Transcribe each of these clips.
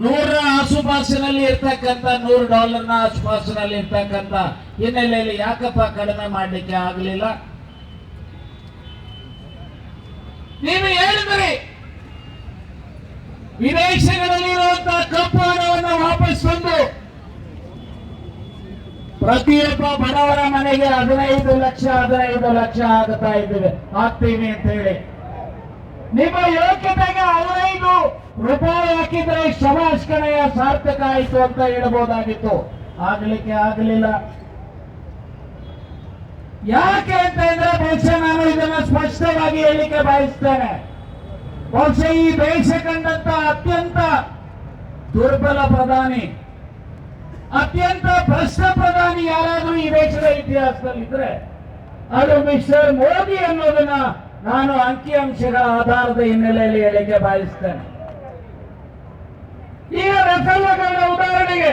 ನೂರರ ಆಸುಪಾಸಿನಲ್ಲಿ ಇರ್ತಕ್ಕಂಥ ನೂರು ಡಾಲರ್ನ ಆಸುಪಾಸಿನಲ್ಲಿ ಇರ್ತಕ್ಕಂಥ ಹಿನ್ನೆಲೆಯಲ್ಲಿ ಯಾಕಪ್ಪ ಕಡಿಮೆ ಮಾಡಲಿಕ್ಕೆ ಆಗಲಿಲ್ಲ? ನೀವು ಹೇಳಿದ್ರಿ ವಿದೇಶಗಳಲ್ಲಿರುವಂತಹ ಕಪ್ಪು ಹಣವನ್ನು ವಾಪಸ್ ತಂದು ಪ್ರತಿಯೊಬ್ಬ ಬಡವರ ಮನೆಗೆ ಹದಿನೈದು ಲಕ್ಷ ಹದಿನೈದು ಲಕ್ಷ ಆಗುತ್ತಾ ಇದ್ದೇವೆ ಆಗ್ತೀವಿ ಅಂತ ಹೇಳಿ. ನಿಮ್ಮ ಯೋಗ್ಯತೆಗೆ ಹದಿನೈದು ರೂಪಾಯಿ ಹಾಕಿದ್ರೆ ಶಮಾಷ್ಕಣೆಯ ಸಾರ್ಥಕ ಆಯಿತು ಅಂತ ಹೇಳಬಹುದಾಗಿತ್ತು. ಆಗ್ಲಿಕ್ಕೆ ಆಗಲಿಲ್ಲ. ಯಾಕೆ ಅಂತ ಹೇಳಿದ್ರೆ ಬಹುಶಃ ನಾನು ಇದನ್ನ ಸ್ಪಷ್ಟವಾಗಿ ಹೇಳಲಿಕ್ಕೆ ಬಯಸ್ತೇನೆ. ಬಹುಶಃ ಈ ದೇಶ ಕಂಡಂತ ಅತ್ಯಂತ ದುರ್ಬಲ ಪ್ರಧಾನಿ, ಅತ್ಯಂತ ಭ್ರಷ್ಟ ಪ್ರಧಾನಿ ಯಾರಾದರೂ ಈ ದೇಶದ ಇತಿಹಾಸದಲ್ಲಿ ಇದ್ರೆ ಅದು ಮಿಸ್ಟರ್ ಮೋದಿ ಅನ್ನೋದನ್ನ ನಾನು ಅಂಕಿಅಂಶಗಳ ಆಧಾರದ ಹಿನ್ನೆಲೆಯಲ್ಲಿ ಹೇಳಿಕೆ ಬಯಸ್ತೇನೆ. ಈಗ ರಫೇಲ್ ಹಗರಣ ಉದಾಹರಣೆಗೆ.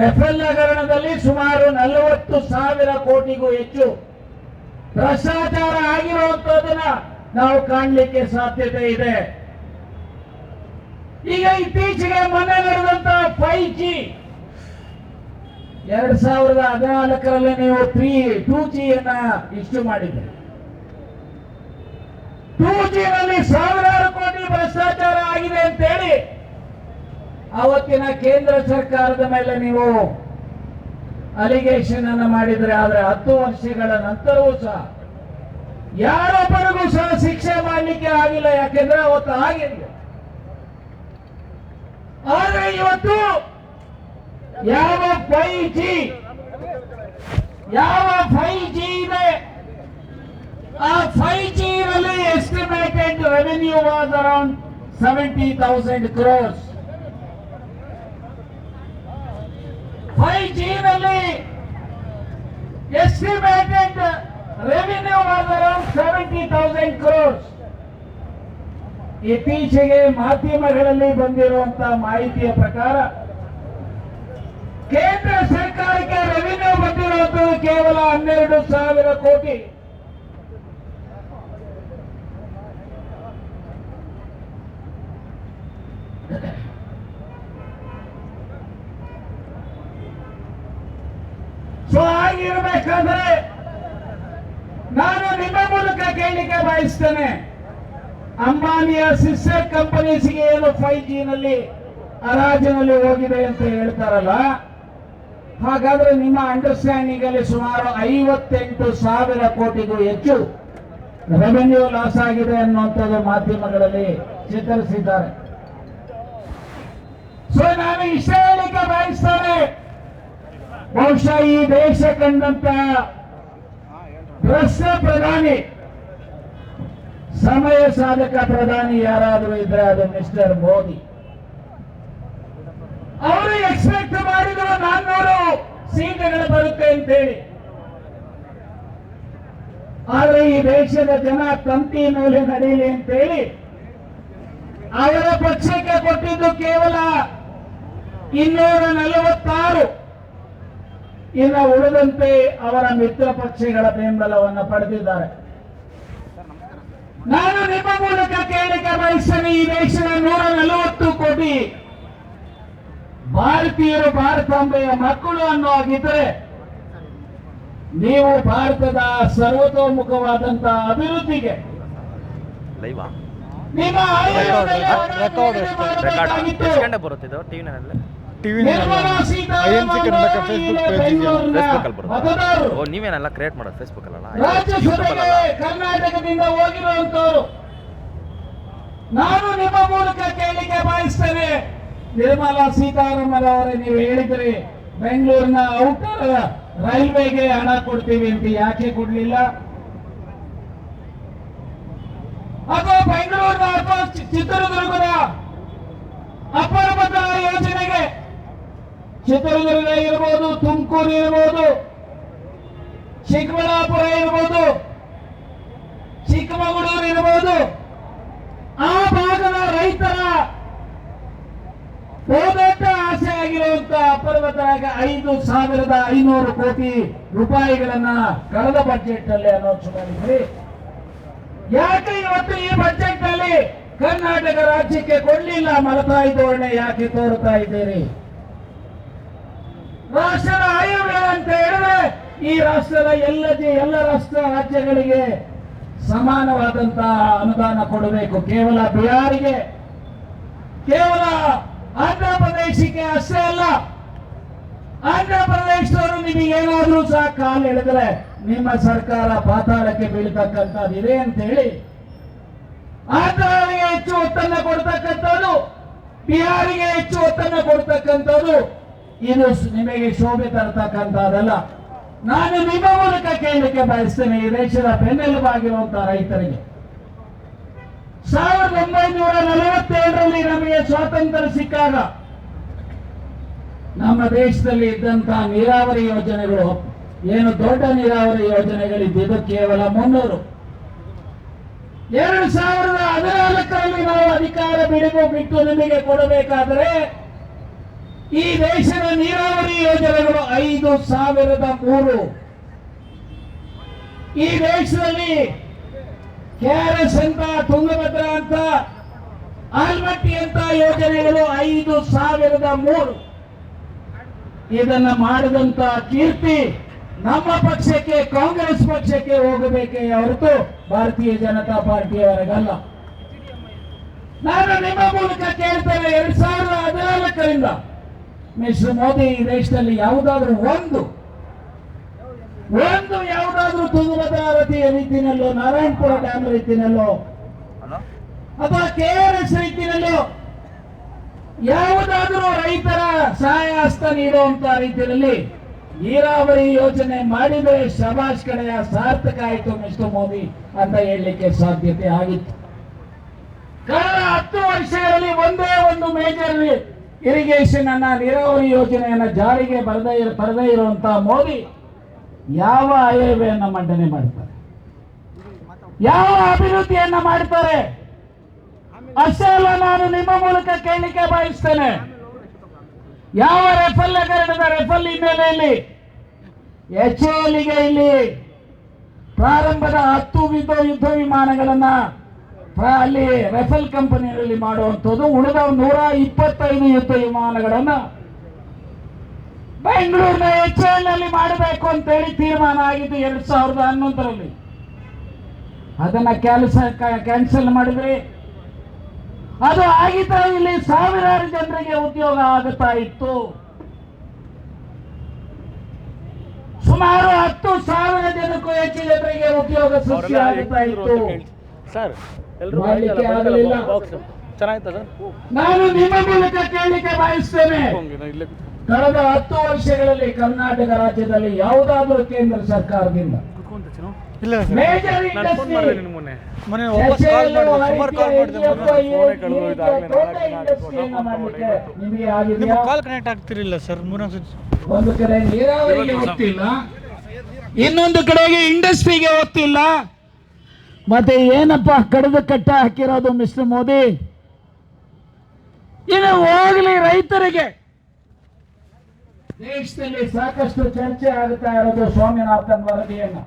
ರಫೇಲ್ ಹಗರಣದಲ್ಲಿ ಸುಮಾರು ನಲವತ್ತು ಸಾವಿರ ಕೋಟಿಗೂ ಹೆಚ್ಚು ಭ್ರಷ್ಟಾಚಾರ ಆಗಿರುವಂತದನ್ನ ನಾವು ಕಾಣಲಿಕ್ಕೆ ಸಾಧ್ಯತೆ ಇದೆ. ಈಗ ಇತ್ತೀಚೆಗೆ ಮೊನ್ನೆ ನಡೆದಂತಹ ಫೈ ಜಿ ಎರಡ್ ಸಾವಿರದ ಹದಿನಾಲ್ಕರಲ್ಲಿ ನೀವು ತ್ರೀ ಟೂ ಜಿಯನ್ನ ಇಶ್ಯೂ ಮಾಡಿದ್ರಿ. ಟೂ ಜಿನಲ್ಲಿ ಸಾವಿರಾರು ಕೋಟಿ ಭ್ರಷ್ಟಾಚಾರ ಆಗಿದೆ ಅಂತ ಹೇಳಿ ಅವತ್ತಿನ ಕೇಂದ್ರ ಸರ್ಕಾರದ ಮೇಲೆ ನೀವು ಅಲಿಗೇಷನ್ ಅನ್ನು ಮಾಡಿದ್ರೆ ಆದ್ರೆ ಹತ್ತು ವರ್ಷಗಳ ನಂತರವೂ ಸಹ ಯಾರೊಬ್ಬರಿಗೂ ಸಹ ಶಿಕ್ಷೆ ಮಾಡಲಿಕ್ಕೆ ಆಗಿಲ್ಲ, ಯಾಕೆಂದ್ರೆ ಅವತ್ತು ಆಗಿಲ್ಲ ಆದ್ರೆ ಇವತ್ತು ಯಾವ ಫೈ ಜಿ ಯಾವ ಫೈ ಜಿ ಇದೆ? ಆ five G around seventy thousand crores five G ನಲ್ಲಿ estimated revenue was around seventy thousand crores ಇತ್ತೀಚೆಗೆ ಮಾಧ್ಯಮಗಳಲ್ಲಿ ಬಂದಿರುವಂತಹ ಮಾಹಿತಿಯ ಪ್ರಕಾರ, ಕೇಂದ್ರ ಸರ್ಕಾರಕ್ಕೆ ರೆವಿನ್ಯೂ ಬಂದಿರುವಂತದ್ದು ಕೇವಲ ಹನ್ನೆರಡು ಸಾವಿರ ಕೋಟಿ. ಸೊ ಆಗಿರ್ಬೇಕಾದ್ರೆ ನಾನು ನಿಮ್ಮ ಮೂಲಕ ಕೇಳಿಕೆ ಬಯಸ್ತೇನೆ. ಅಂಬಾನಿಯ ಸಿಸ್ಟರ್ ಕಂಪನೀಸ್ಗೆ ಏನು ಫೈವ್ ಜಿ ನಲ್ಲಿ ಹರಾಜಿನಲ್ಲಿ ಹೋಗಿದೆ ಅಂತ ಹೇಳ್ತಾರಲ್ಲ, ಹಾಗಾದ್ರೆ ನಿಮ್ಮ ಅಂಡರ್ಸ್ಟ್ಯಾಂಡಿಂಗ್ ಅಲ್ಲಿ ಸುಮಾರು ಐವತ್ತೆಂಟು ಸಾವಿರ ಕೋಟಿಗೂ ಹೆಚ್ಚು ರೆವೆನ್ಯೂ ಲಾಸ್ ಆಗಿದೆ ಅನ್ನುವಂಥದ್ದು ಮಾಧ್ಯಮಗಳಲ್ಲಿ ಚಿತ್ರಿಸಿದ್ದಾರೆ. ಸೊ ನಾನು ಇಷ್ಟ ಹೇಳಿಕೆ ಬಯಸ್ತೇನೆ. ಬಹುಶಃ ಈ ದೇಶ ಕಂಡಂತ ಭ್ರಷ್ಟ ಪ್ರಧಾನಿ, ಸಮಯ ಸಾಧಕ ಪ್ರಧಾನಿ ಯಾರಾದರೂ ಇದ್ರೆ ಅದು ಮಿಸ್ಟರ್ ಮೋದಿ. ಅವರು ಎಕ್ಸ್ಪೆಕ್ಟ್ ಮಾಡಿದ್ರು ನಾನ್ನೂರು ಸೀಟುಗಳು ಬರುತ್ತೆ ಅಂತೇಳಿ. ಆದ್ರೆ ಈ ದೇಶದ ಜನ ತಂತಿ ಮೇಲೆ ನಡೆಯಲಿ ಅಂತೇಳಿ ಅವರ ಪಕ್ಷಕ್ಕೆ ಕೊಟ್ಟಿದ್ದು ಕೇವಲ ಇನ್ನೂರ ನಲವತ್ತಾರು. ಇನ್ನು ಉಳಿದಂತೆ ಅವರ ಮಿತ್ರ ಪಕ್ಷಿಗಳ ಬೆಂಬಲವನ್ನು ಪಡೆದಿದ್ದಾರೆ. ನಾನು ನಿಮ್ಮ ಮೂಲಕ ಕೇಳಿಕೆ ಬಯಸ್ತೇನೆ ಈ ದೇಶದ ನೂರ ನಲವತ್ತು ಕೋಟಿ ಭಾರತೀಯರು ಭಾರತಾಂಬೆಯ ಮಕ್ಕಳು ಅನ್ನೋ ಹಾಗಿದ್ರೆ ನೀವು ಭಾರತದ ಸರ್ವತೋಮುಖವಾದಂತಹ ಅಭಿವೃದ್ಧಿಗೆ ಲೈವಾ? ನಿಮ್ಮ ಆಯವ್ಯಯದಲ್ಲಿ ಟಿವಿ ಸೀತಾರಾಮನ್ ಕರ್ನಾಟಕ ಫೇಸ್ಬುಕ್ ಪೇಜ್ ಇದೆಯಲ್ಲ ಬೆಂಗಳೂರಿನ ಫೇಸ್ಬುಕ್ ಬರುತ್ತೆ ಓ ನೀವೇನೆಲ್ಲ ಕ್ರಿಯೇಟ್ ಮಾಡೋದು ಕರ್ನಾಟಕದಿಂದ ಹೋಗಿರುವಂತವರು ನಾನು ನಿಮ್ಮ ಮೂಲಕ ಕೇಳಿಕೆ ಬಯಸ್ತೇನೆ. ನಿರ್ಮಲಾ ಸೀತಾರಾಮನ್ ಅವರೇ ನೀವು ಹೇಳಿದ್ರಿ ಬೆಂಗಳೂರಿನ ಔಟರ್ ರೈಲ್ವೆಗೆ ಹಣ ಕೊಡ್ತೀವಿ ಅಂತ ಯಾಕೆ ಕೊಡ್ಲಿಲ್ಲ? ಅದು ಬೆಂಗಳೂರಿನ ಅಥವಾ ಚಿತ್ರದುರ್ಗದ ಅಪರ ಭದ್ರಾ ಯೋಜನೆಗೆ ಚಿತ್ರದುರ್ಗ ಇರ್ಬೋದು, ತುಮಕೂರು ಇರ್ಬೋದು, ಚಿಕ್ಕಬಳ್ಳಾಪುರ ಇರ್ಬೋದು, ಚಿಕ್ಕಮಗಳೂರು ಇರ್ಬೋದು, ಆ ಭಾಗದ ರೈತರ ಬಹುದೊಡ್ಡ ಆಸೆ ಆಗಿರುವಂತ ಪರ್ವತರಾಗ ಐದು ಸಾವಿರದ ಐನೂರು ಕೋಟಿ ರೂಪಾಯಿಗಳನ್ನ ಕಳೆದ ಬಜೆಟ್ನಲ್ಲಿ ಅನೌನ್ಸ್ ಮಾಡಿದ್ರಿ. ಯಾಕೆ ಇವತ್ತು ಈ ಬಜೆಟ್ನಲ್ಲಿ ಕರ್ನಾಟಕ ರಾಜ್ಯಕ್ಕೆ ಕೊಡ್ಲಿಲ್ಲ ಮಲತಾಯಿ ಧೋರಣೆ ಯಾಕೆ ತೋರುತ್ತಾ ಇದ್ದೀರಿ? ರಾಷ್ಟ್ರದ ಆಯವ್ಯಯ ಅಂತ ಹೇಳಿದ್ರೆ ಈ ರಾಷ್ಟ್ರದ ಎಲ್ಲ ಎಲ್ಲ ರಾಷ್ಟ್ರ ರಾಜ್ಯಗಳಿಗೆ ಸಮಾನವಾದಂತಹ ಅನುದಾನ ಕೊಡಬೇಕು. ಕೇವಲ ಬಿಹಾರಿಗೆ, ಕೇವಲ ಆಂಧ್ರ ಪ್ರದೇಶಕ್ಕೆ ಅಷ್ಟೇ ಅಲ್ಲ, ಆಂಧ್ರ ಪ್ರದೇಶದವರು ನಿಮಗೆ ಏನಾದರೂ ಸಹ ಕಾಲು ಎಳೆದ್ರೆ ನಿಮ್ಮ ಸರ್ಕಾರ ಪಾತಾಳಕ್ಕೆ ಬೀಳ್ತಕ್ಕಂಥದ್ದು ಇದೆ ಅಂತ ಹೇಳಿ ಆಂಧ್ರಗಳಿಗೆ ಹೆಚ್ಚು ಒತ್ತನ್ನು ಕೊಡ್ತಕ್ಕಂಥದ್ದು, ಬಿಹಾರಿಗೆ ಹೆಚ್ಚು ಒತ್ತನ್ನು ಕೊಡ್ತಕ್ಕಂಥದ್ದು ಇದು ನಿಮಗೆ ಶೋಭೆ ತರತಕ್ಕಂಥದ್ದಲ್ಲ. ನಾನು ನಿಮ್ಮ ಮೂಲಕ ಕೇಳಲಿಕ್ಕೆ ಬಯಸ್ತೇನೆ, ಈ ದೇಶದ ಬೆನ್ನೆಲುಬಾಗಿರುವಂತಹ ರೈತರಿಗೆ. ಸಾವಿರದ ಒಂಬೈನೂರ ನಲವತ್ತೇಳರಲ್ಲಿ ನಮಗೆ ಸ್ವಾತಂತ್ರ್ಯ ಸಿಕ್ಕಾಗ ನಮ್ಮ ದೇಶದಲ್ಲಿ ಇದ್ದಂತಹ ನೀರಾವರಿ ಯೋಜನೆಗಳು ಏನು ದೊಡ್ಡ ನೀರಾವರಿ ಯೋಜನೆಗಳಿದ್ದು ಕೇವಲ ಮುನ್ನೂರು. ಎರಡು ಸಾವಿರದ ಹದಿನಾಲ್ಕರಲ್ಲಿ ನಾವು ಅಧಿಕಾರ ಬಿಡುಗು ಬಿಟ್ಟು ನಿಮಗೆ ಕೊಡಬೇಕಾದರೆ ಈ ದೇಶದ ನೀರಾವರಿ ಯೋಜನೆಗಳು ಐದು ಸಾವಿರದ ಮೂರು. ಈ ದೇಶದಲ್ಲಿ ಕೆಆರ್ಎಸ್ ಅಂತ, ತುಂಗಭದ್ರಾ ಅಂತ, ಆಲ್ಮಟ್ಟಿ ಅಂತ ಯೋಜನೆಗಳು ಐದು ಸಾವಿರದ ಮೂರು. ಇದನ್ನ ಮಾಡಿದಂತ ಕೀರ್ತಿ ನಮ್ಮ ಪಕ್ಷಕ್ಕೆ, ಕಾಂಗ್ರೆಸ್ ಪಕ್ಷಕ್ಕೆ ಹೋಗಬೇಕೆ ಹೊರತು ಭಾರತೀಯ ಜನತಾ ಪಾರ್ಟಿಯವರಿಗಲ್ಲ. ನಾನು ನಿಮ್ಮ ಮೂಲಕ ಕೇಳ್ತೇನೆ, ಎರಡ್ ಸಾವಿರದ ಹದಿನಾಲ್ಕರಿಂದ. ಮಿಸ್ಟರ್ ಮೋದಿ ಈ ದೇಶದಲ್ಲಿ ಯಾವುದಾದ್ರೂ ಒಂದು ಒಂದು ಯಾವುದಾದ್ರೂ ತುಂಗಭದ್ರಾವತಿಯ ರೀತಿಯಲ್ಲೋ ನಾರಾಯಣಪುರ ಡ್ಯಾಮ್ ರೀತಿಯಲ್ಲೋ ಅಥವಾ ಕೆಆರ್ಎಸ್ ರೀತಿಯಲ್ಲೋ ಯಾವುದಾದರೂ ರೈತರ ಸಹಾಯ ಹಸ್ತ ನೀಡುವಂತ ರೀತಿಯಲ್ಲಿ ನೀರಾವರಿ ಯೋಜನೆ ಮಾಡಿದರೆ ಶಬಾಷ್ ಕಡೆಯ ಸಾರ್ಥಕ ಆಯಿತು ಮಿಸ್ಟರ್ ಮೋದಿ ಅಂತ ಹೇಳಲಿಕ್ಕೆ ಸಾಧ್ಯತೆ ಆಗಿತ್ತು. ಕಳೆದ ಹತ್ತು ವರ್ಷಗಳಲ್ಲಿ ಒಂದೇ ಒಂದು ಮೇಜರ್ ಇರಿಗೇಷನ್ ಅನ್ನ, ನೀರಾವರಿ ಯೋಜನೆಯನ್ನ ಜಾರಿಗೆ ಬರದೇ ಇರ, ಬರದೇ ಇರುವಂತಹ ಮೋದಿ ಯಾವ ಆಯವ್ಯಯನ್ನ ಮಂಡನೆ ಮಾಡ್ತಾರೆ? ಯಾವ ಅಭಿವೃದ್ಧಿಯನ್ನ ಮಾಡ್ತಾರೆ? ಅಷ್ಟೇ ಅಲ್ಲ ನಾನು ನಿಮ್ಮ ಮೂಲಕ ಕೇಳಲಿಕ್ಕೆ ಬಯಸ್ತೇನೆ. ಯಾವ ರೆಫಲ್ ಹಗರಣದ ರೆಫಲ್ ಹಿನ್ನೆಲೆಯಲ್ಲಿ? ಎಚ್ ಎಲ್ಗೆ ಇಲ್ಲಿ ಪ್ರಾರಂಭದ ಹತ್ತು ಯುದ್ಧ ಯುದ್ಧ ವಿಮಾನಗಳನ್ನ ಅಲ್ಲಿ ರೆಫೆಲ್ ಕಂಪನಿಯಲ್ಲಿ ಮಾಡುವಂಥದ್ದು ಉಳಿದ ನೂರ ಇಪ್ಪತ್ತೈದು ಯುದ್ಧ ವಿಮಾನಗಳನ್ನು ಬೆಂಗಳೂರಿನ ಎಚ್ನಲ್ಲಿ ಮಾಡಬೇಕು ಅಂತೇಳಿ ತೀರ್ಮಾನ ಆಗಿದ್ದು ಎರಡ್ ಸಾವಿರದ ಹನ್ನೊಂದರಲ್ಲಿ. ಅದನ್ನ ಕೆಲಸ ಕ್ಯಾನ್ಸಲ್ ಮಾಡಿದ್ರಿ ಅದು ಆಗಿದ್ದರೆ ಇಲ್ಲಿ ಸಾವಿರಾರು ಜನರಿಗೆ ಉದ್ಯೋಗ ಆಗುತ್ತಾ ಇತ್ತು. ಸುಮಾರು ಹತ್ತು ಸಾವಿರ ಜನಕ್ಕೂ ಹೆಚ್ಚು ಜನರಿಗೆ ಉದ್ಯೋಗ ಸೃಷ್ಟಿ ಆಗುತ್ತಾ ಇತ್ತು. ಸರ್ ಮಾಡ್ಲಿಕ್ಕೆ ಆಗಲಿಲ್ಲ. ಚೆನ್ನಾಗಿತ್ತ ಸರ್ ನಾನು ನಿಮ್ಮ ಮೂಲಕ ಕೇಳಲಿಕ್ಕೆ ಬಯಸ್ತೇನೆ. ಕಳೆದ ಹತ್ತು ವರ್ಷಗಳಲ್ಲಿ ಕರ್ನಾಟಕ ರಾಜ್ಯದಲ್ಲಿ ಯಾವುದಾದ್ರೂ ಕೇಂದ್ರ ಸರ್ಕಾರದಿಂದ ಇಲ್ಲ ಸರ್. ಮೇಜರ್ ನಾನು ಫೋನ್ ಮಾಡಿದೆ ಇಂಡಸ್ಟ್ರಿ ನಿನ್ನ ಮೊನ್ನೆ ಮೊನ್ನೆ. ವಾಪಸ್ ಕಾಲ್ ಕನೆಕ್ಟ್ ಆಗ್ತಿರಲಿಲ್ಲ ಸರ್ ಮೂರನೇ ಒಂದು ಕಡೆ ನೀರಾವರಿಗೆ ಒತ್ತಿಲ್ಲ ಇನ್ನೊಂದು ಕಡೆಗೆ ಇಂಡಸ್ಟ್ರಿಗೆ ಒತ್ತಿಲ್ಲ ಮತ್ತೆ ಏನಪ್ಪ ಕಡಿದು ಕಟ್ಟ ಹಾಕಿರೋದು ಮಿಸ್ಟರ್ ಮೋದಿ? ಇನ್ನು ಹೋಗ್ಲಿ ರೈತರಿಗೆ. ದೇಶದಲ್ಲಿ ಸಾಕಷ್ಟು ಚರ್ಚೆ ಆಗುತ್ತಾ ಇರೋದು ಸ್ವಾಮಿನಾಥನ್ ವರದಿಯನ್ನು.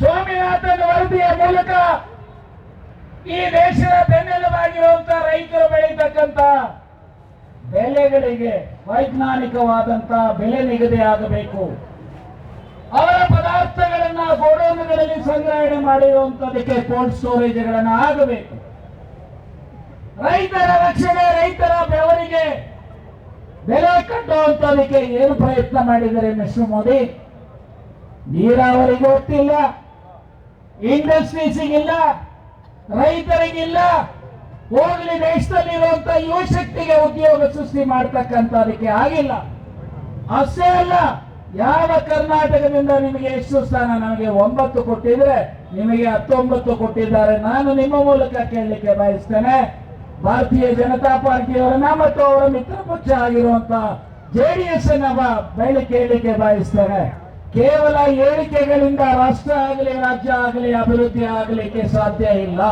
ಸ್ವಾಮಿನಾಥನ್ ವರದಿಯ ಮೂಲಕ ಈ ದೇಶದ ಬೆನ್ನೆಲುಬಾಗಿರುವಂತ ರೈತರು ಬೆಳೀತಕ್ಕಂತ ಬೆಲೆಗಳಿಗೆ ವೈಜ್ಞಾನಿಕವಾದಂತ ಬೆಲೆ ನಿಗದಿ ಆಗಬೇಕು ಅವರ ಪದಾರ್ಥಗಳನ್ನ ಗೋಡೌನ್ಗಳಲ್ಲಿ ಸಂಗ್ರಹಣೆ ಮಾಡಿರುವಂತದಕ್ಕೆ ಕೋಲ್ಡ್ ಸ್ಟೋರೇಜ್ಗಳನ್ನ ಆಗಬೇಕು ರೈತರ ರಕ್ಷಣೆ, ರೈತರ ಬೆವರಿಗೆ ಬೆಲೆ ಕಟ್ಟುವಂತದಕ್ಕೆ ಏನು ಪ್ರಯತ್ನ ಮಾಡಿದ್ದಾರೆ ಮಿಸ್ಟರ್ ಮೋದಿ? ನೀರಾವರಿಗೆ ಗೊತ್ತಿಲ್ಲ ಇಂಡಸ್ಟ್ರೀಸಿಗಿಲ್ಲ ರೈತರಿಗಿಲ್ಲ ಹೋಗ್ಲಿ ದೇಶದಲ್ಲಿರುವಂತ ಯುವ ಶಕ್ತಿಗೆ ಉದ್ಯೋಗ ಸೃಷ್ಟಿ ಮಾಡ್ತಕ್ಕಂಥದಕ್ಕೆ ಆಗಿಲ್ಲ. ಅಷ್ಟೇ ಅಲ್ಲ ಯಾವ ಕರ್ನಾಟಕದಿಂದ ನಿಮಗೆ ಎಷ್ಟು ಸ್ಥಾನ? ನಮಗೆ ಒಂಬತ್ತು ಕೊಟ್ಟಿದ್ರೆ ನಿಮಗೆ ಹತ್ತೊಂಬತ್ತು ಕೊಟ್ಟಿದ್ದಾರೆ. ನಾನು ನಿಮ್ಮ ಮೂಲಕ ಕೇಳಲಿಕ್ಕೆ ಬಯಸ್ತೇನೆ. ಭಾರತೀಯ ಜನತಾ ಪಾರ್ಟಿಯವರನ್ನ ಮತ್ತು ಅವರ ಮಿತ್ರ ಪಕ್ಷ ಆಗಿರುವಂತ ಜೆಡಿಎಸ್ ಅನ್ನ ಮೇಲೆ ಕೇಳಲಿಕ್ಕೆ ಬಯಸ್ತೇನೆ. ಕೇವಲ ಹೇಳಿಕೆಗಳಿಂದ ರಾಷ್ಟ್ರ ಆಗಲಿ, ರಾಜ್ಯ ಆಗಲಿ, ಅಭಿವೃದ್ಧಿ ಆಗಲಿಕ್ಕೆ ಸಾಧ್ಯ ಇಲ್ಲ.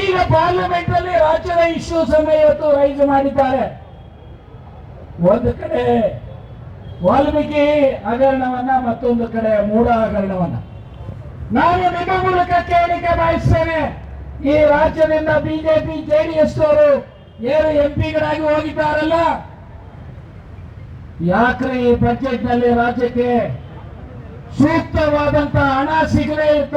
ಈಗ ಪಾರ್ಲಿಮೆಂಟ್ ಅಲ್ಲಿ ರಾಜ್ಯದ ಇಶ್ಯೂಸ್ ಸಮಯ ಇವತ್ತು ರೈಸ್ ಮಾಡಿದ್ದಾರೆ. ಒಂದು ಕಡೆ ವಾಲ್ಮೀಕಿ ಹಗರಣವನ್ನ ಮತ್ತೊಂದು ಕಡೆ ಮೂಢ ಹಗರಣವನ್ನ. ನಾನು ನಿಮ್ಮ ಮೂಲಕ ಕೇಳಿಕೆ ಬಯಸ್ತೇನೆ. ಈ ರಾಜ್ಯದಿಂದ ಬಿಜೆಪಿ ಜೆಡಿಎಸ್ ಅವರು ಏನು ಎಂಪಿಗಳಾಗಿ ಹೋಗಿದ್ದಾರಲ್ಲ? ಯಾಕ್ರೆ ಈ ಬಜೆಟ್ನಲ್ಲಿ ರಾಜ್ಯಕ್ಕೆ ಸೂಕ್ತವಾದಂತಹ ಹಣ ಸಿಗದೇ ಇರ್ತ